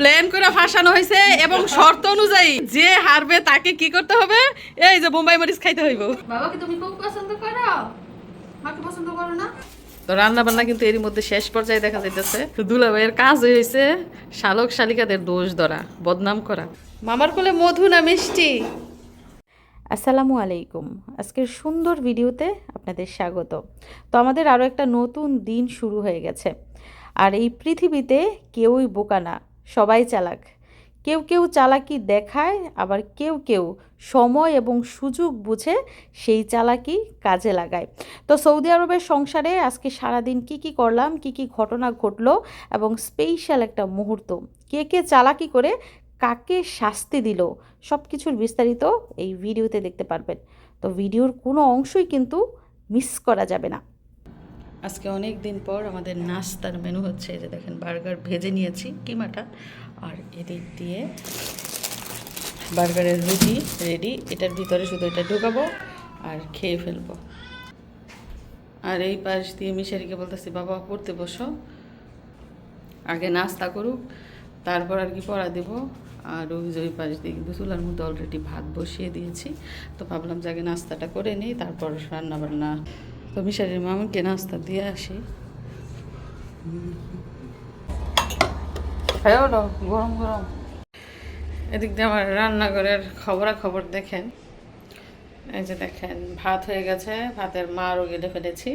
Plan করে ফাঁসানো হয়েছে এবং শর্ত অনুযায়ী যে হারবে তাকে কি করতে হবে? এই যে বোম্বাই মরিচ খাইতে হইব। বাবা কি তুমি খুব পছন্দ করো। মাকে পছন্দ করো না? তো রান্না বান্না কিন্তু এরই মধ্যে শেষ পর্যায়ে দেখা যাইতেছে। তো দুলাভাইয়ের কাজ হয়েছে শালক শালিকাদের দোষ ধরা বদনাম করা। মামার কোলে মধু না মিষ্টি? আসসালামু আলাইকুম। আজকের সুন্দর ভিডিওতে আপনাদের স্বাগত। তো আমাদের আরও একটা নতুন দিন শুরু হয়ে গেছে। আর এই পৃথিবীতে কেউই বোকা না। সবাই চালাক। কেউ কেউ চালাকি দেখায়, আবার কেউ কেউ সময় এবং সুযোগ বুঝে সেই চালাকি কাজে লাগায়। তো সৌদি আরবের সংসারে আজকে সারাদিন কি কি করলাম, কি কি ঘটনা ঘটলো এবং স্পেশাল একটা মুহূর্ত। কে কে চালাকি করে কাকে শাস্তি দিল সব কিছুর বিস্তারিত এই ভিডিওতে দেখতে পারবেন। তো ভিডিওর কোনো অংশই কিন্তু মিস করা যাবে না। আজকে অনেক দিন পর আমাদের নাস্তার মেনু হচ্ছে যে দেখেন বার্গার ভেজে নিয়েছি, কিমাটা। আর এদিক দিয়ে বার্গারের রুটি রেডি এটার ভিতরে শুধু এটা ঢুকাবো আর খেয়ে ফেলব। আর এই পাশ দিয়ে মিশারিকে বলতেছি, বাবা, পড়তে বসো। আগে নাস্তা করুক, তারপর আর কি পড়া দেব। আর ওই যে ওই পাশ দিয়ে কিন্তু চুলার মধ্যে অলরেডি ভাত বসিয়ে দিয়েছি। তো ভাবলাম যে আগে নাস্তাটা করে নিই, তারপর রান্না বান্না তো মিশারির মামাকে নাস্তা দিয়ে আসি। গরম গরম। এদিক দিয়ে আমার রান্নাঘরের খবরাখবর দেখেন। এই যে দেখেন ভাত হয়ে গেছে ভাতের মারও গেলে ফেলেছি।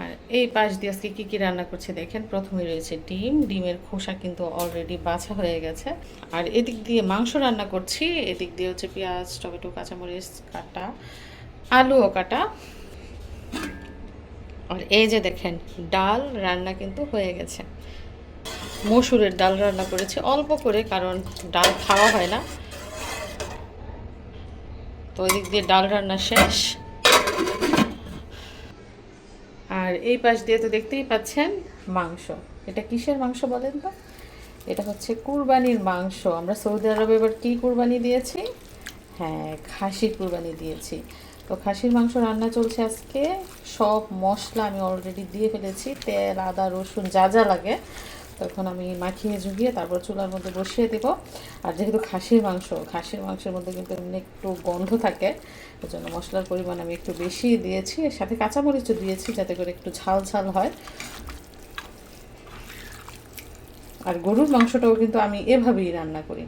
আর এই পাশ দিয়ে আজকে কী কী রান্না করছি দেখেন প্রথমে রয়েছে ডিম ডিমের খোসা কিন্তু অলরেডি বাছা হয়ে গেছে। আর এদিক দিয়ে মাংস রান্না করছি এদিক দিয়ে হচ্ছে পেঁয়াজ টমেটো কাঁচামরিচ কাটা আলুও কাটা। আর এই যে দেখেন, ডাল রান্না কিন্তু হয়ে গেছে। মসুরের ডাল রান্না করেছি অল্প করে, কারণ ডাল খাওয়া হয় না। তো ওই দিক দিয়ে ডাল রান্না শেষ। আর এই পাশ দিয়ে তো দেখতেই পাচ্ছেন মাংস। এটা কিসের মাংস বলেন তো? এটা হচ্ছে কুরবানির মাংস। আমরা সৌদি আরবে এবার কী কুরবানি দিয়েছি? হ্যাঁ খাসির কুরবানি দিয়েছি। তো খাসির মাংস রান্না চলছে আজকে। সব মশলা আমি অলরেডি দিয়ে ফেলেছি, তেল, আদা, রসুন, যা যা লাগে। তখন আমি মাখিয়ে ঝুঁকিয়ে তারপর চুলার মধ্যে বসিয়ে দেবো। আর যেহেতু খাসির মাংস, খাসির মাংসের মধ্যে কিন্তু এমনি একটু গন্ধ থাকে ওই জন্য মশলার পরিমাণ আমি একটু বেশি দিয়েছি। এর সাথে কাঁচামরিচও দিয়েছি যাতে করে একটু ঝাল ঝাল হয়। আর গরুর মাংসটাও কিন্তু আমি এভাবেই রান্না করি।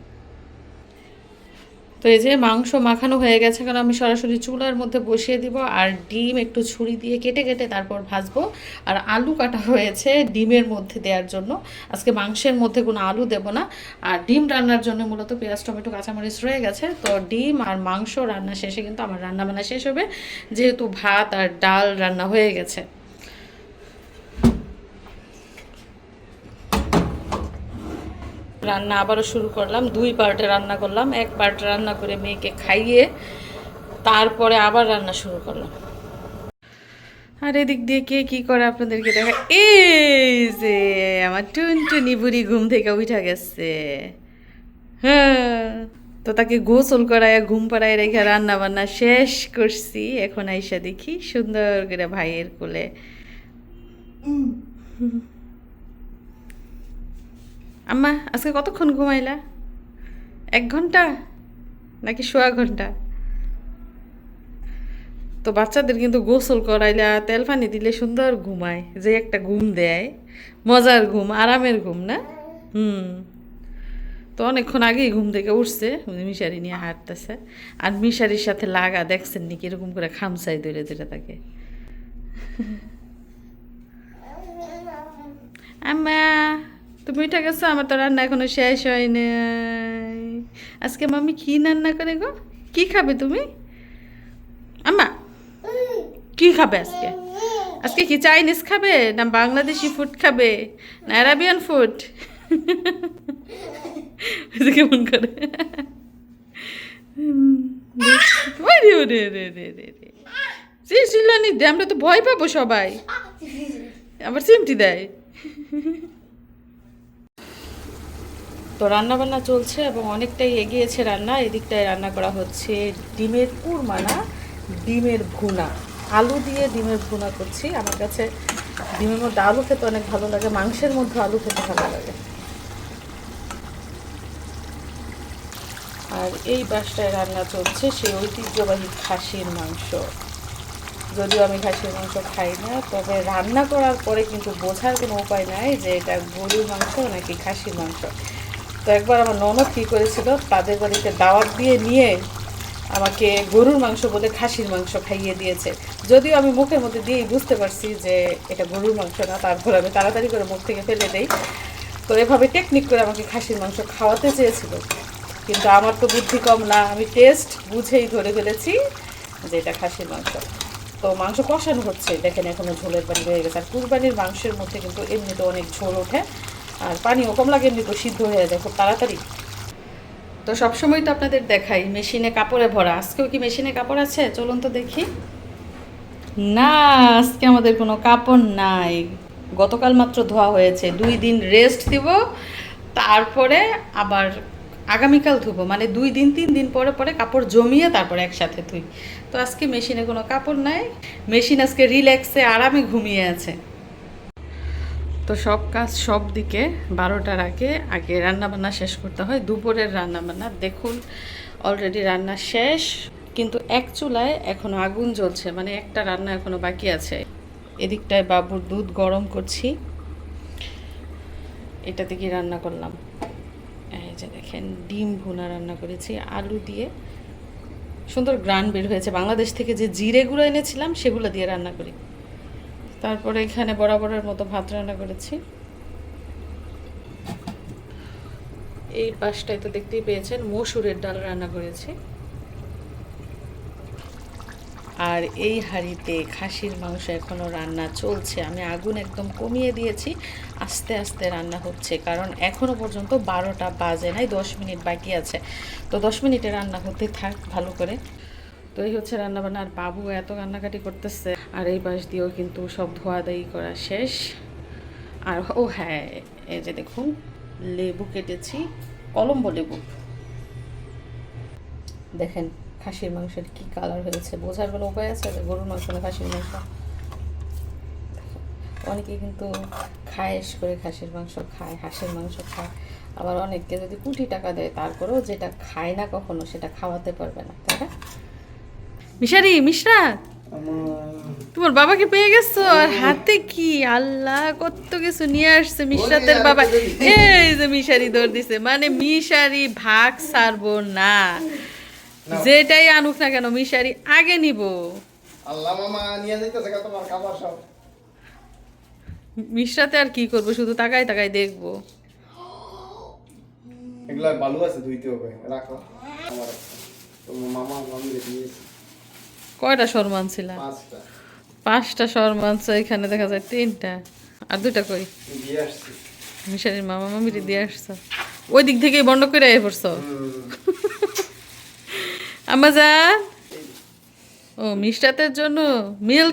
তো এই যে মাংস মাখানো হয়ে গেছে কারণ আমি সরাসরি চুলার মধ্যে বসিয়ে দিব আর ডিম একটু ছুরি দিয়ে কেটে কেটে তারপর ভাজবো। আর আলু কাটা হয়েছে ডিমের মধ্যে দেওয়ার জন্য। আজকে মাংসের মধ্যে কোনো আলু দেব না। আর ডিম রান্নার জন্য মূলত পেঁয়াজ, টমেটো, কাঁচামরিচ রয়ে গেছে। তো ডিম আর মাংস রান্না শেষে কিন্তু আমার রান্না বান্না শেষ হবে। যেহেতু ভাত আর ডাল রান্না হয়ে গেছে। রান্না আবারও শুরু করলাম, দুই পার্টে রান্না করলাম, এক পার্টে রান্না করে মেয়েকে খাইয়ে তারপরে আবার রান্না শুরু করলাম। আর এদিক দিয়ে কে কি করে আপনাদেরকে দেখা এই যে আমার টুনটুনি বুড়ি ঘুম থেকে উঠা গেছে। হ্যাঁ তো তাকে গোসল করায় ঘুম পাড়ায় রেখে রান্না বান্না শেষ করছি। এখন আইসা দেখি সুন্দর করে ভাইয়ের কোলে আম্মা, আজকে কতক্ষণ ঘুমাইলা? এক ঘণ্টা? নাকি সোয়া ঘণ্টা? তো বাচ্চাদের কিন্তু গোসল করাইলা, তেল পানি দিলে সুন্দর ঘুমায়, যে একটা ঘুম দেয়। মজার ঘুম, আরামের ঘুম, না? হুম। তো অনেকক্ষণ আগেই ঘুম থেকে উঠছে, মিশারি নিয়ে হাঁটতেছে। আর মিশারির সাথে লাগা, দেখছেন নি কীরকম করে খামসাই দৌড়ে দৌড়ে তাকে। আম্মা তুমি উঠে গেছো, আমার তো রান্না এখনও শেষ হয় নাই আজকে মামি কি রান্না করে গো? কি খাবে তুমি? আম্মা, কি খাবে আজকে? আজকে কি চাইনিজ খাবে না বাংলাদেশি ফুড খাবে না অ্যারাবিয়ান ফুড কেমন করে? আমরা তো ভয় পাবো সবাই। আবার চিমটি দেয়। তো রান্না বান্না চলছে এবং অনেকটাই এগিয়েছে রান্না। এদিকটায় রান্না করা হচ্ছে ডিমের কুরমানা, ডিমের ভুনা। আলু দিয়ে ডিমের ভুনা করছি। আমার কাছে ডিমের মধ্যে আলু খেতে অনেক ভালো লাগে, মাংসের মধ্যে আলু খেতে ভালো লাগে। আর এই বাসটায় রান্না চলছে সেই ঐতিহ্যবাহী খাসির মাংস। যদিও আমি খাসির মাংস খাই না, তবে রান্না করার পরে কিন্তু বোঝার কোনো উপায় নাই যে এটা গরুর মাংস নাকি খাসির মাংস। তো একবার আমার ননদ কী করেছিল? তাদের বাড়িতে দাওয়াত দিয়ে নিয়ে আমাকে গরুর মাংস বলে খাসির মাংস খাইয়ে দিয়েছে। যদিও আমি মুখের মধ্যে দিয়েই বুঝতে পারছি যে এটা গরুর মাংস না, তারপর আমি তাড়াতাড়ি করে মুখ থেকে ফেলে দেই। তো এভাবে টেকনিক করে আমাকে খাসির মাংস খাওয়াতে চেয়েছিল। কিন্তু আমার তো বুদ্ধি কম না, আমি টেস্ট বুঝেই ধরে ফেলেছি যে এটা খাসির মাংস। তো মাংস কষানো হচ্ছে। দেখেন এখনও ঝোলের পানি হয়ে গেছে। আর কুরবানির মাংসের মধ্যে কিন্তু এমনিতে অনেক ঝোল ওঠে। আর পানিও কম লাগে এমনি তো সিদ্ধ হয়ে যায় খুব তাড়াতাড়ি। তো সবসময় তো আপনাদের দেখাই, মেশিনে কাপড়ে ভরা। আজকেও কি মেশিনে কাপড় আছে? চলুন তো দেখি। না, আজকে আমাদের কোনো কাপড় নাই। গতকাল মাত্র ধোয়া হয়েছে। দুই দিন রেস্ট দিব, তারপরে আবার আগামীকাল ধুবো। মানে দুই দিন, তিন দিন পরে পরে কাপড় জমিয়ে তারপরে একসাথে ধুই। তো আজকে মেশিনে কোনো কাপড় নাই। মেশিন আজকে রিল্যাক্সে আরামে ঘুমিয়ে আছে। তো সব কাজ সব দিকে বারোটার আগে আগে রান্নাবান্না শেষ করতে হয়। দুপুরের রান্নাবান্না, দেখুন অলরেডি রান্না শেষ। কিন্তু এক চুলায় এখনও আগুন জ্বলছে মানে একটা রান্না এখনও বাকি আছে। এদিকটায় বাবুর দুধ গরম করছি। এটাতে কি রান্না করলাম। এই যে দেখেন, ডিম ভুনা রান্না করেছি, আলু দিয়ে। সুন্দর গ্রান বের হয়েছে। বাংলাদেশ থেকে যে জিরেগুলো এনেছিলাম, সেগুলো দিয়ে রান্না করি। তারপরে এখানে বরাবরের মতো ভাত রান্না করেছি। এই পাশটায় তো দেখতেই পেয়েছেন, মসুরের ডাল রান্না করেছি। আর এই হাঁড়িতে খাসির মাংস এখনও রান্না চলছে। আমি আগুন একদম কমিয়ে দিয়েছি, আস্তে আস্তে রান্না হচ্ছে, কারণ এখনও পর্যন্ত বারোটা বাজে নাই, দশ মিনিট বাকি আছে। তো দশ মিনিটে রান্না হতে থাক ভালো করে। তো এই হচ্ছে রান্নাবান্না। আর বাবু এত কান্নাকাটি করতেছে। আর এই পাশ দিয়েও কিন্তু সব ধোয়াধাই করা শেষ। আর ও হ্যাঁ এই যে দেখুন, লেবু কেটেছি, কলম্বো লেবু। দেখেন, খাসির মাংসের কি কালার হয়েছে, বোঝার কোনো উপায় আছে? গরুর মাংস না খাসির মাংস? অনেকে কিন্তু খায়েশ করে খাসির মাংস খায়, হাঁসের মাংস খায়। আবার অনেককে যদি কোটি টাকা দেয়, তারপরেও যেটা খায় না কখনো, সেটা খাওয়াতে পারবে না, তাই না? মিশারি, মিশরা? তোমার বাবাকে পেয়ে গেছো? আর হাতে কি? আল্লাহ কত কিছু নিয়ে আসছে মিশরাতের বাবা। এই যে মিশারি ধর দিছে। মানে মিশারি ভাগ সারবো না। যেটাই আনুক না কেন মিশারি আগে নিব। আল্লাহ মামা নিয়ে যাইতেছে তোমার খাবার সব। মিশরাতে আর কি করব? শুধু তাকাই তাকাই দেখব। এগুলা বালু আছে ধুইতে হবে। রাখো। আমার মামা মামি দিয়েছে। কয়টা শর্মান ছিল পাঁচটা। পাঁচটা শর্মান এখানে দেখা যায় তিনটা। আর দুটা কই? মিশারির মামা মামিরে দিয়ে আসছো। ওই দিক থেকেই বন্ধ করে আয় পড়ছো? আম্মা যান ও মিষ্টাতের জন্য মিল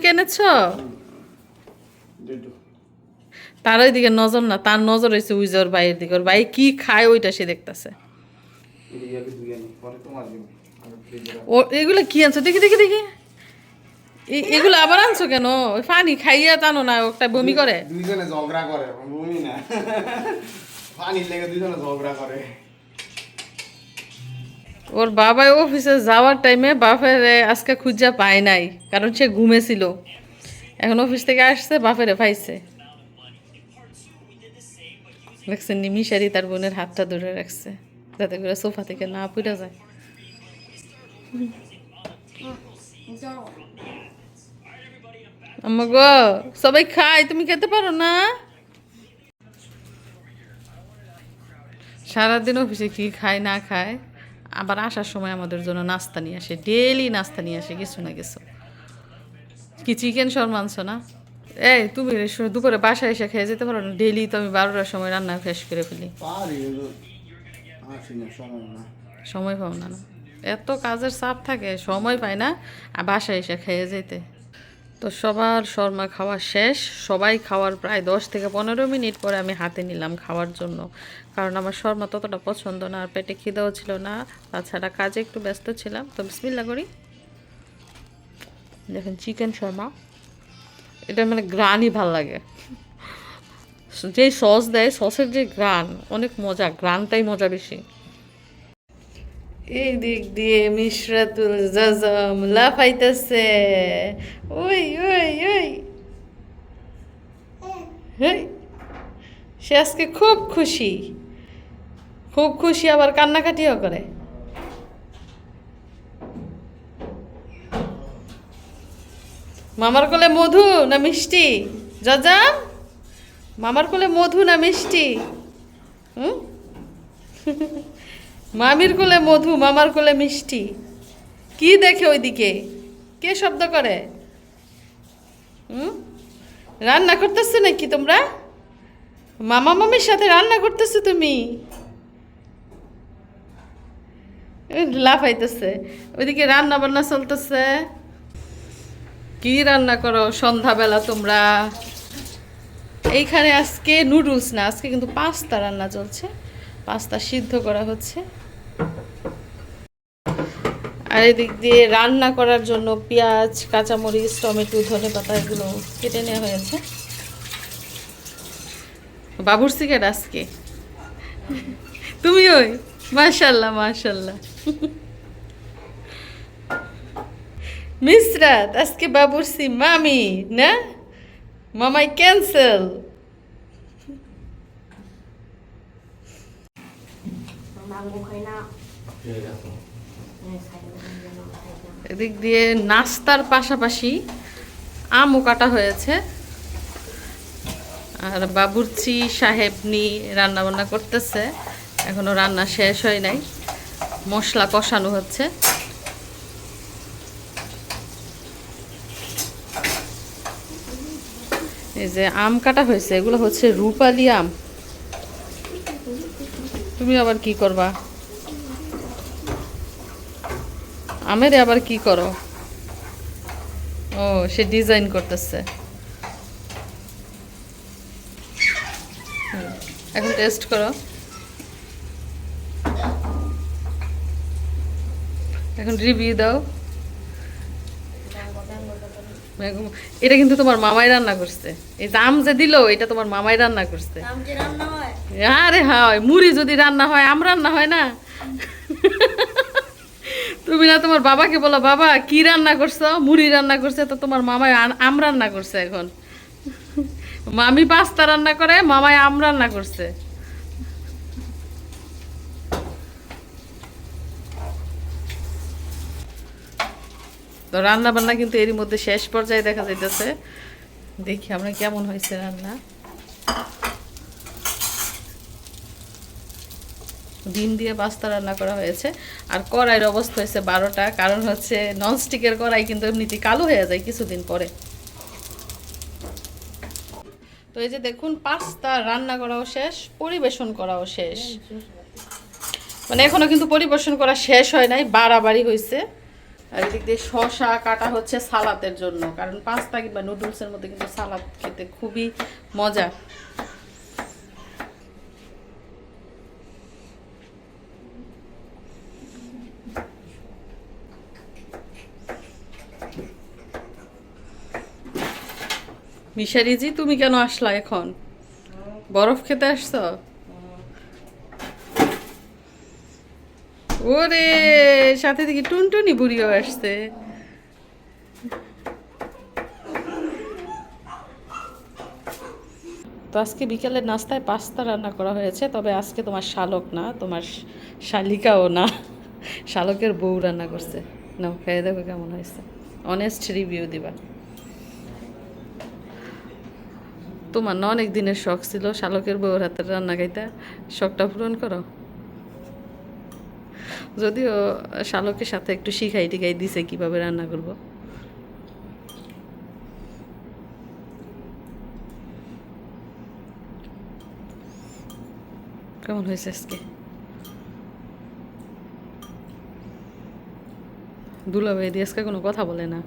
দুটো। তার ওই দিকে নজর না তার নজর হয়েছে উইজর বাইয়ের দিকে। ওর ভাই কি খায় ওইটা সে দেখতেছে। ও এগুলো কি আনছো? দেখি দেখি দেখি। এগুলো আবার আনছো কেন? ওই পানি খাইয়া টানো না ওটা বমি করে। দুইজনে ঝগড়া করে ভূমি না। পানির লেগে দুইজনে ঝগড়া করে। ওর বাবাই অফিসে যাওয়ার টাইমে বাপের আজকে খুঁজা পায় নাই কারণ সে ঘুমেছিল এখন অফিস থেকে আসছে বাপেরে পাইছে। দেখছেন নিমিশারি তার বোনের হাতটা ধরে রাখছে যাতে করে সোফা থেকে না পুড়ে যায়। যাও আম্মা গো সবাই খায় তুমি খেতে পারো না? সারাদিন অফিসে কি খায় না খায় আবার আসার সময় আমাদের জন্য নাস্তা নিয়ে আসে ডেলি নাস্তা নিয়ে আসে কিছু না কিছু। কি চিকেন সর মাংস না? এই তুমি দুপুরে বাসায় এসে খেয়ে যেতে পারো না ডেলি তো আমি বারোটার সময় রান্না ফ্রেশ করে ফেলি। সময় পাও না না। এত কাজের চাপ থাকে, সময় পায় না, আর বাসায় এসে খেয়ে যেতে। তো সবার শর্মা খাওয়া শেষ, সবাই খাওয়ার প্রায় দশ থেকে পনেরো মিনিট পরে আমি হাতে নিলাম খাওয়ার জন্য। কারণ আমার শর্মা ততটা পছন্দ না, আর পেটে খিদেও ছিল না, তাছাড়া কাজে একটু ব্যস্ত ছিলাম। তো বিসমিল্লা করি। দেখেন চিকেন শর্মা, এটা মানে গ্রানই ভালো লাগে। যে সস দেয়, সসের যে গ্রান অনেক মজা গ্রানটাই মজা বেশি। এই দিক দিয়ে মিশরাতুল জাজম লাফাইতেছে। ওই ওই ওই। সে আজকে খুব খুশি। খুব খুশি আবার কান্নাকাটিও করে। মামার কোলে মধু না মিষ্টি? জাজাম, মামার কোলে মধু না মিষ্টি? হুম? মামির কোলে মধু, মামার কোলে মিষ্টি। কি দেখে ওইদিকে? কে শব্দ করে? হুম? রান্না করতেছো নাকি তোমরা? মামা মামির সাথে রান্না করতেছো তুমি? লাফাইতেছে। ওইদিকে রান্না বান্না চলতেছে। কি রান্না করো সন্ধ্যাবেলা তোমরা? এইখানে আজকে নুডলস না, আজকে কিন্তু পাস্তা রান্না চলছে। পাস্তা সিদ্ধ করা হচ্ছে। আর এদিক দিয়ে রান্না করার জন্য পেঁয়াজ কাঁচামরিচ টমেটো ধনে পাতা এগুলো কেটে নেওয়া হয়েছে। বাবুর সিগারেট আজকে। তুমি ওই মাশাল্লাহ মাশাল্লাহ। মিসরাত আজকে বাবুর সি মামি না? মামাই ক্যান্সেল এদিক দিয়ে নাস্তার পাশাপাশি আমও কাটা হয়েছে। আর বাবুর্চি সাহেব নি রান্না বান্না করতেছে। এখনও রান্না শেষ হয় নাই। মশলা কষানো হচ্ছে। এই যে আম কাটা হয়েছে, এগুলো হচ্ছে রূপালি আম। তুমি আবার কি করবা? আমের আবার কি করো? ও সে ডিজাইন করতেছে। এখন টেস্ট করো। এখন রিভিউ দাও। এটা কিন্তু তোমার মামাই রান্না করছে। এই যে আম যে দিল এটা তোমার মামাই রান্না করছে। আরে হয় মুড়ি যদি রান্না হয় আম রান্না হয় না। তুমি না তোমার বাবাকে বলো, বাবা, কি রান্না করছ? মুড়ি রান্না করছে, তো তোমার মামাই আম রান্না করছে এখন। মামি পাস্তা রান্না করে, মামাই আম রান্না করছে। তো রান্না বান্না কিন্তু এরই মধ্যে শেষ পর্যায়ে দেখা যাইতেছে। দেখি আমরা কেমন হয়েছে রান্না। ডিম দিয়ে পাস্তা রান্না করা হয়েছে। আর কড়াইয়ের অবস্থা হয়েছে বারোটা, কারণ হচ্ছে ননস্টিকের কড়াই কিন্তু এমনিতে কালো হয়ে যায় কিছুদিন পরে। তো এই যে দেখুন, পাস্তা রান্না করাও শেষ, পরিবেশন করাও শেষ। মানে এখনও কিন্তু পরিবেশন করা শেষ হয় নাই, বাড়াবাড়ি হয়েছে আর এদিক দিয়ে শশা কাটা হচ্ছে সালাতের জন্য, কারণ পাস্তা কিংবা নুডলসের মধ্যে কিন্তু সালাদ খেতে খুবই মজা। মিশারিজি, তুমি কেন আসলা এখন? বরফ খেতে আসছো? ওরে, সাথে থেকে টুনটুনি বুড়িও আসছে। তো আজকে বিকেলের নাস্তায় পাস্তা রান্না করা হয়েছে, তবে আজকে তোমার শালক না, তোমার শালিকাও না। শালকের বউ রান্না করছে। না খেয়ে দেখো কেমন হয়েছে। অনেস্ট রিভিউ দিবা। তোমার না অনেক দিনের শখ ছিল, শালকের বউর হাতের রান্না খাইতে? শখটা পূরণ করো। যদিও শালকের সাথে একটু শিখাই টিখাই দিছে কীভাবে রান্না করব। কেমন হয়েছে আজকে? দুলাভাই দিয়ে আজকে কোনো কথা বলে না।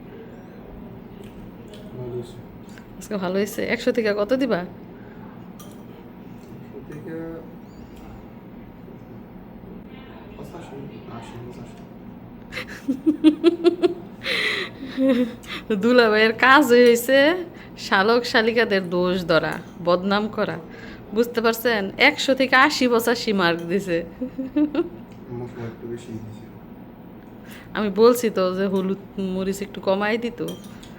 আজকে ভালো হয়েছে। একশো থেকে কত দিবা? পঁচাশি। দুলাভাইয়ের কাজ হয়েছে শালক শালিকাদের দোষ ধরা বদনাম করা। বুঝতে পারছেন? একশো থেকে আশি পঁচাশি মার্ক দিছে। আমি বলছি তো যে হলুদ মরিচ একটু কমাই দিত।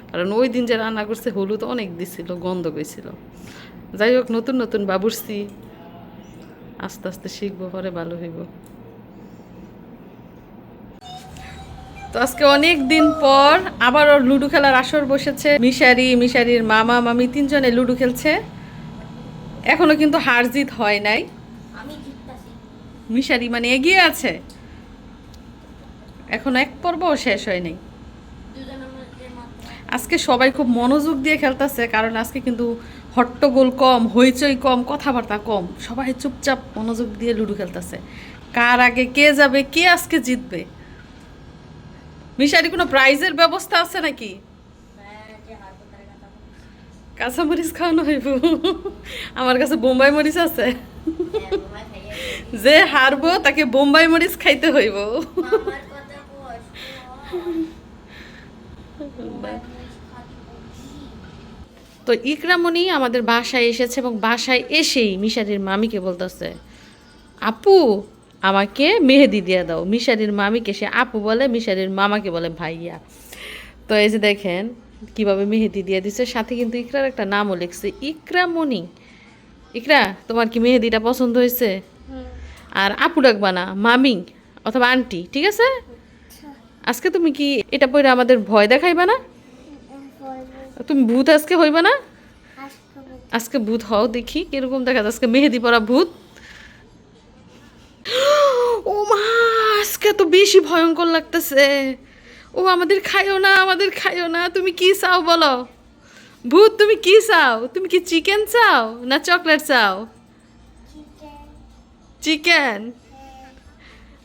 কারণ ওই দিন যে রান্না করছে হলুদ অনেক দিছিল গন্ধ গেছিল যাই হোক নতুন নতুন বাবুরছি আস্তে আস্তে শিখব পরে ভালো হইব। তো আজকে অনেক দিন পর আবার ওর লুডো খেলার আসর বসেছে। মিশারি মিশারির মামা মামি তিনজনে লুডো খেলছে। এখনও কিন্তু হার জিত হয় নাই। মিশারি মানে এগিয়ে আছে। এখন এক পর্বও শেষ হয় নাই মাত্র আজকে সবাই খুব মনোযোগ দিয়ে খেলতেছে কারণ আজকে কিন্তু হট্টগোল কম হইচই কম কথাবার্তা কম। সবাই চুপচাপ মনোযোগ দিয়ে লুডো খেলতেছে। কার আগে কে যাবে কে আজকে জিতবে? মিশারি কোনো প্রাইজের ব্যবস্থা আছে নাকি? কাঁচা মরিচ খাওয়ানো হইব। আমার কাছে বোম্বাই মরিচ আছে। যে হারবো তাকে বোম্বাই মরিচ খাইতে হইব। তো ইকরামণি আমাদের বাসায় এসেছে এবং বাসায় এসেই মিশারির মামিকে বলতেছে আপু আমাকে মেহেদি দিয়ে দাও। মিশারির মামিকে সে আপু বলে মিশারির মামাকে বলে ভাইয়া। তো এই যে দেখেন কীভাবে মেহেদি দিয়ে দিছে। সাথে কিন্তু ইকরার একটা নামও লিখছে ইকরামণি ইকরা তোমার কি মেহেদিটা পছন্দ হয়েছে? আর আপু ডাকবা না মামি অথবা আন্টি ঠিক আছে? আজকে তুমি কি এটা পরে আমাদের ভয় দেখাইবা না? তুমি ভূত আজকে হইবা না? আজকে ভূত। হও দেখি কীরকম দেখা যায় আজকে মেহেদি পরা ভূত। ও মা আজকে তো বেশি ভয়ঙ্কর লাগতেছে। ও আমাদের খাইও না আমাদের খাইও না। তুমি কি চাও বলো? ভূত তুমি কি চাও? তুমি কি চিকেন চাও না চকলেট চাও? চিকেন?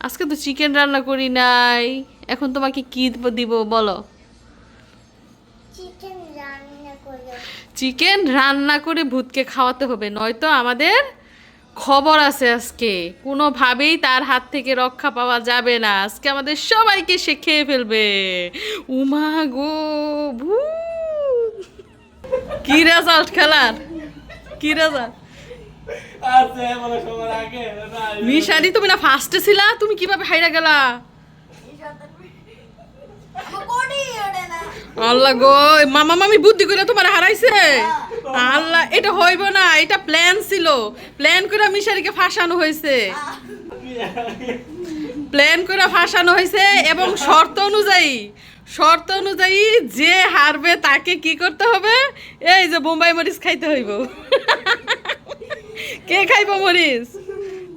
আজকে তো চিকেন রান্না করি নাই। এখন তোমাকে কি দিব বলো? চিকেন রান্না করল চিকেন রান্না করে ভূতকে খাওয়াতে হবে নয়তো আমাদের খবর আছে আজকে। কোনোভাবেই তার হাত থেকে রক্ষা পাওয়া যাবে না। আজকে আমাদের সবাইকে সে খেয়ে ফেলবে। উমা গো ভূত। কি রেজাল্ট খেলার? কি রেজাল্ট আছে বলে সবার আগে না মিশারি তুমি না ফার্স্টে ছিলা তুমি কীভাবে হাইরা গেলা? আল্লাহ গো মামা মামি বুদ্ধি করে তোমার হারাইছে। আল্লাহ, এটা হইব না, এটা প্ল্যান ছিল। প্ল্যান করে মিশারিকে ফাঁসানো হয়েছে। প্ল্যান করে ফাঁসানো হয়েছে এবং শর্ত অনুযায়ী শর্ত অনুযায়ী যে হারবে তাকে কি করতে হবে? এই যে বোম্বাই মরিচ খাইতে হইব। কে খাইব মরিচ?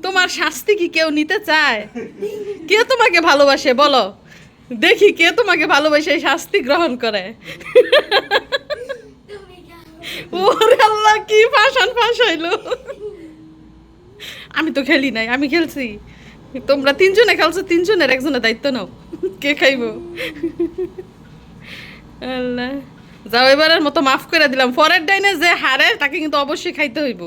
তোমার শাস্তি কি কেউ নিতে চায়? কে তোমাকে ভালোবাসে, বলো। দেখি কে তোমাকে ভালোবাসে শাস্তি গ্রহণ করে। ওরে আল্লাহ, কি ফাঁসান ফাঁসাইলো আমি তো খেলি নাই, আমি খেলছি। তোমরা তিনজনে খেলছো, তিনজনের একজনের দায়িত্ব নাও। কে খাইব? আল্লাহ। যাও, এবারের মতো মাফ করে দিলাম। পরের ডাইনে যে হারে, তাকে কিন্তু অবশ্যই খাইতে হইব।